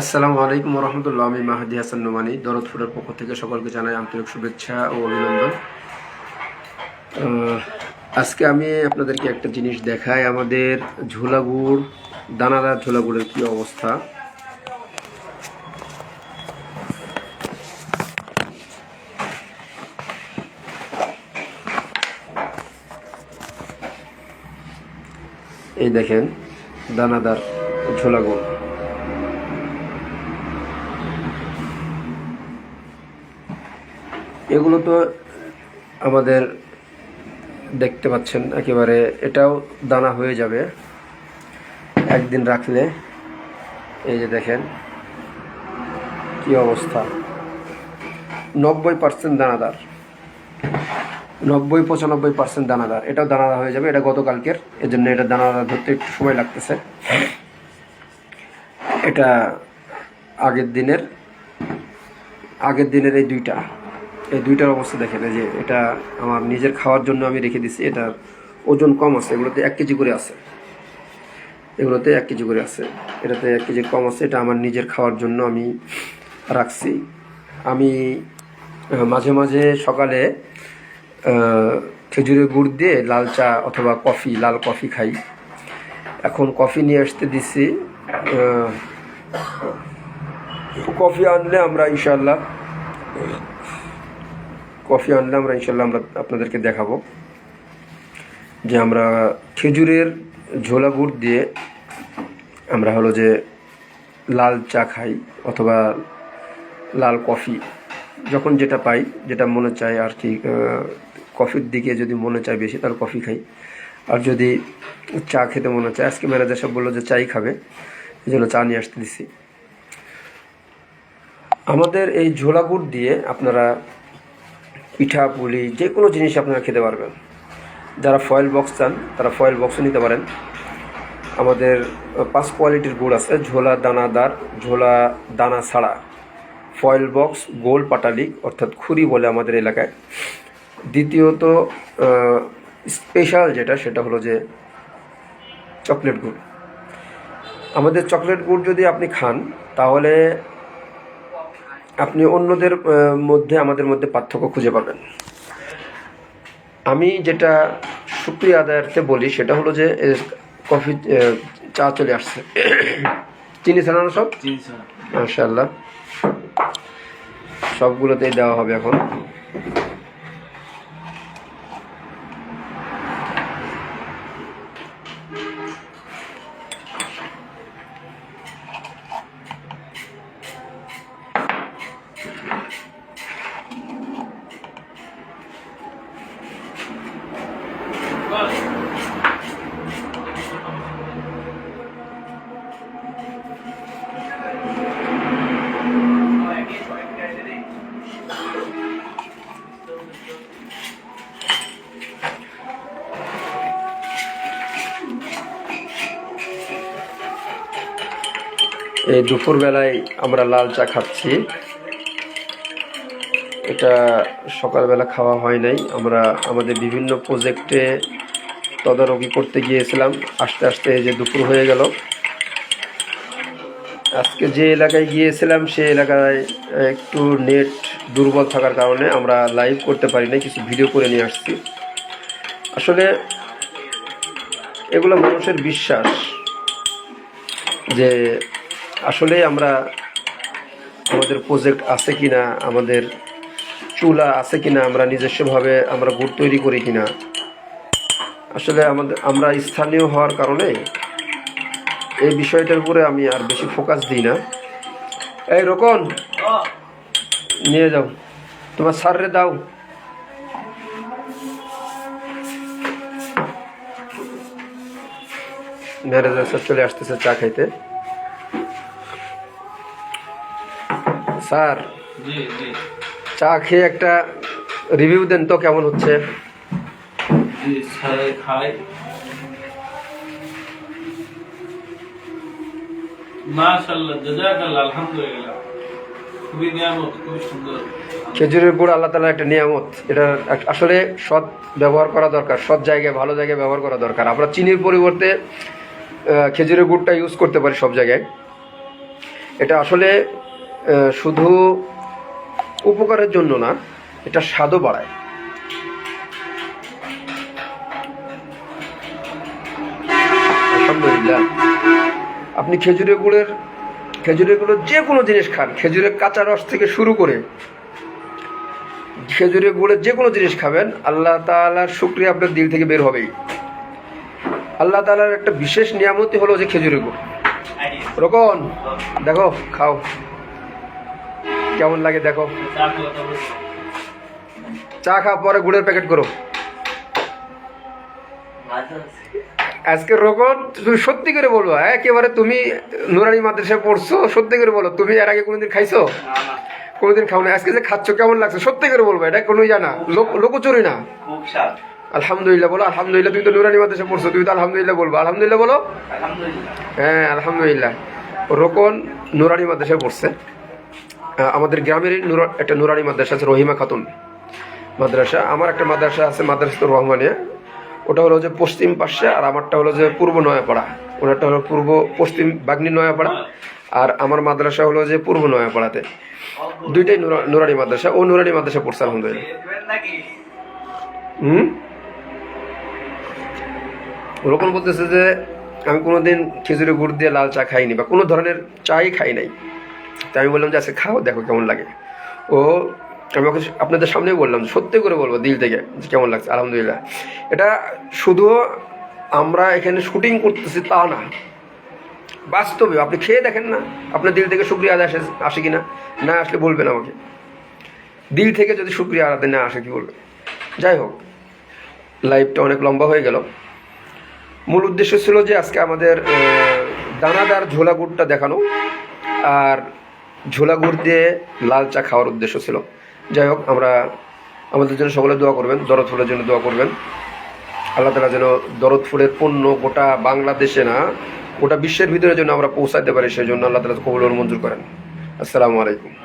আসসালামু আলাইকুম রহমতুল্লাহ আমি মাহাদি হাসান নোমানি দরদপুরের পক্ষ থেকে সকলকে জানাই আন্তরিক শুভেচ্ছা ও অভিনন্দন। আজকে আমি আপনাদেরকে একটা জিনিস দেখাই, আমাদের ঝোলাগুড়, দানাদার ঝোলাগুড়ের কি অবস্থা? এই দেখেন, দানাদার ঝোলা এগুলো তো আমাদের দেখতে পাচ্ছেন একেবারে, এটাও দানা হয়ে যাবে একদিন রাখলে। এই যে দেখেন, কি অবস্থা। নব্বই পার্সেন্ট দানাদার। নব্বই পঁচানব্বই পার্সেন্ট দানাদার। এটাও দানাদার হয়ে যাবে, এটা গতকালকের এই জন্য এটা দানাদার ধরতে একটু সময় লাগতেছে। এটা আগের দিনের আগের দিনের এই দুইটা। এই দুইটার অবস্থা দেখেন, এই যে এটা আমার নিজের খাওয়ার জন্য আমি রেখে দিছি, এটার ওজন কম আছে, এগুলোতে এক কেজি করে আছে। এগুলোতে এক কেজি করে আছে, এটাতে এক কেজি কম আছে, এটা আমার নিজের খাওয়ার জন্য আমি রাখছি। আমি মাঝে মাঝে সকালে খেজুরের গুড় দিয়ে লাল চা অথবা কফি, লাল কফি খাই। এখন কফি নিয়ে আসতে দিছি কফি আনলে আমরা ইনশাল্লাহ কফি আনলে আমরা ইনশাল্লাহ আমরা আপনাদেরকে দেখাবো যে আমরা খেজুরের ঝোলা গুড় দিয়ে আমরা হলো যে লাল চা খাই অথবা লাল কফি, যখন যেটা পাই, যেটা মনে চায় আর কি কফির দিকে যদি মনে চায় বেশি তাহলে কফি খাই। আর যদি চা খেতে মনে চায়, আজকে ম্যানেজার সব বলল যে চাই খাবে, এই জন্য চা নিয়ে আসতে দিছি। আমাদের এই ঝোলা গুড় দিয়ে আপনারা পিঠা, পুলি, যে কোনো জিনিস আপনারা খেতে পারবেন। যারা ফয়েল বক্স চান, তারা ফয়েল বক্সও নিতে পারেন। আমাদের পাঁচ কোয়ালিটির গুড় আছে, ঝোলা দানাদার ঝোলা দানা ছাড়া। ফয়েল বক্স গোল পাটালি, অর্থাৎ খুরি বলে আমাদের এলাকায়। দ্বিতীয়ত স্পেশাল যেটা, সেটা হলো যে চকলেট গুড়। আমাদের চকলেট গুড় যদি আপনি খান, তাহলে আপনি অন্যদের মধ্যে আমাদের মধ্যে পার্থক্য খুঁজে পাবেন। আমি যেটা সুপ্রিয় আদায়ার্থে বলি সেটা হলো যে কফি চা চলে আসছে। চিনি ছাড়ানো সব? মাশাল্লাহ সবগুলোতেই দেওয়া হবে এখন। এই দুপুরবেলায় আমরা লাল চা খাচ্ছি। এটা সকালবেলা খাওয়া হয় নাই। আমরা আমাদের বিভিন্ন প্রজেক্টে তদারকি করতে গিয়েছিলাম। আস্তে আস্তে যে দুপুর হয়ে গেল। আজকে যে এলাকায় গিয়েছিলাম, সেই এলাকায় একটু নেট দুর্বল থাকার কারণে আমরা লাইভ করতে পারি নাই, কিছু ভিডিও করে নিয়ে আসছি। আসলে এগুলো মানুষের বিশ্বাস যে আসলে আমরা আমাদের প্রজেক্ট আছে কিনা, আমাদের চুলা আছে কিনা, আমরা নিজস্বভাবে আমরা গুড় তৈরি করি কিনা, আসলে আমাদের, আমরা স্থানীয় হওয়ার কারণে এই বিষয়টার উপরে আমি আর বেশি ফোকাস দিই না। এই রকন, নিয়ে যাও, তোমার স্যাররে দাও। স্যার চলে আসতেছে চা খাইতে। স্যার। চা খেয়ে একটা রিভিউ দেন তো কেমন হচ্ছে? খেজুরের গুড় আল্লাহ তালা একটা নিয়ামত। এটা আসলে সৎ ব্যবহার করা দরকার সৎ জায়গায় ভালো জায়গায় ব্যবহার করা দরকার। আমরা চিনির পরিবর্তে খেজুরের গুড়টা ইউজ করতে পারি সব জায়গায়। এটা আসলে শুধু উপকারের জন্য না, এটা স্বাদও বাড়ায়। আপনি খেজুরের গুড়ের, খেজুরের গুঁড়োর যে কোনো জিনিস খান, খেজুরের কাঁচা রস থেকে শুরু করে খেজুরের গুড়ের যে কোনো জিনিস খাবেন, আল্লাহ তাআলার শুক্রিয়া আপনার দিল থেকে বের হবেই। আল্লাহ তাআলার একটা বিশেষ নিয়ামতি হলো যে খেজুরের গুড়। রকন দেখো, খাও। কেমন লাগে দেখো। চা খাওয়া খাওয়া পরে গুড়ের প্যাকেট করো। আজকে রকম তুমি সত্যি করে বলব একেবারে তুমি নুরানি মাদ্রাসায় পড়ছো সত্যি করে বলো তুমি এর আগে কোনোদিন খাইছো? কোনোদিন খাও না আজকে যে খাচ্ছ কেমন লাগছে? সত্যি করে বলব এটা কোনোই জানা। লোক লোকচুরি না। আলহামদুলিল্লাহ বলো আলহামদুলিল্লাহ তুমি তো নুরানি মাদ্রাসায় পড়ছো তুমি তো আলহামদুলিল্লাহ বলব। আলহামদুলিল্লাহ বলো? হ্যাঁ আলহামদুলিল্লাহ। রোকন নুরানি মাদ্রাসায় পড়ছে। আমাদের গ্রামেরই নুরা একটা নুরানি মাদ্রাসা আছে, রহিমা খাতুন মাদ্রাসা। আমার একটা মাদ্রাসা আছে মাদ্রাসা রহমানিয়া। ওটা হলো যে পশ্চিম পাশে, আর আমারটা হলো যে পূর্ব নয়াপাড়া। ওনারটা হলো পূর্ব, পশ্চিম বাগনি নয়াপাড়া, আর আমার মাদ্রাসা হলো যে পূর্ব নয়াপাড়াতে। দুইটাই নুরা- নুরানি মাদ্রাসা। ও নুরানি মাদ্রাসা পড়ছে, আলহামদুলিল্লাহ। হুম? ওরকম বলতেছে যে, আমি কোনোদিন খেজুরে গুড় দিয়ে লাল চা খাইনি বা কোনো ধরনের চাই খাই নাই। তাই আমি বললাম যে আজকে খাও, দেখো কেমন লাগে। ও, আমি ওকে আপনাদের সামনেই বললাম সত্যি করে বলব দিল থেকে কেমন লাগছে? আলহামদুলিল্লাহ। এটা শুধু আমরা এখানে শুটিং করতেছি তা না। বাস্তবে আপনি খেয়ে দেখেন না, আপনার দিল থেকে শুক্রিয়া আদায় আসে আসে কি না না আসলে বলবেন আমাকে। দিল থেকে যদি শুক্রিয়া আদায় না আসে, কি বলবেন? যাই হোক, লাইফটা অনেক লম্বা হয়ে গেল। মূল উদ্দেশ্য ছিল যে, আজকে আমাদের দানাদার ঝোলা গুড়টা দেখানো। আর ঝোলা গুড় দিয়ে লাল চা খাওয়ার উদ্দেশ্য ছিল। যাই হোক, আমরা আমাদের জন্য সকলে দোয়া করবেন, দরদ ফুলের জন্য দোয়া করবেন। আল্লাহ তালা যেন দরদ ফুলের পণ্য গোটা বাংলাদেশে না, গোটা বিশ্বের ভিতরে যেন আমরা পৌঁছাতে পারি সেই জন্য আল্লাহ তালা কবুল মঞ্জুর করেন। আসসালামু আলাইকুম।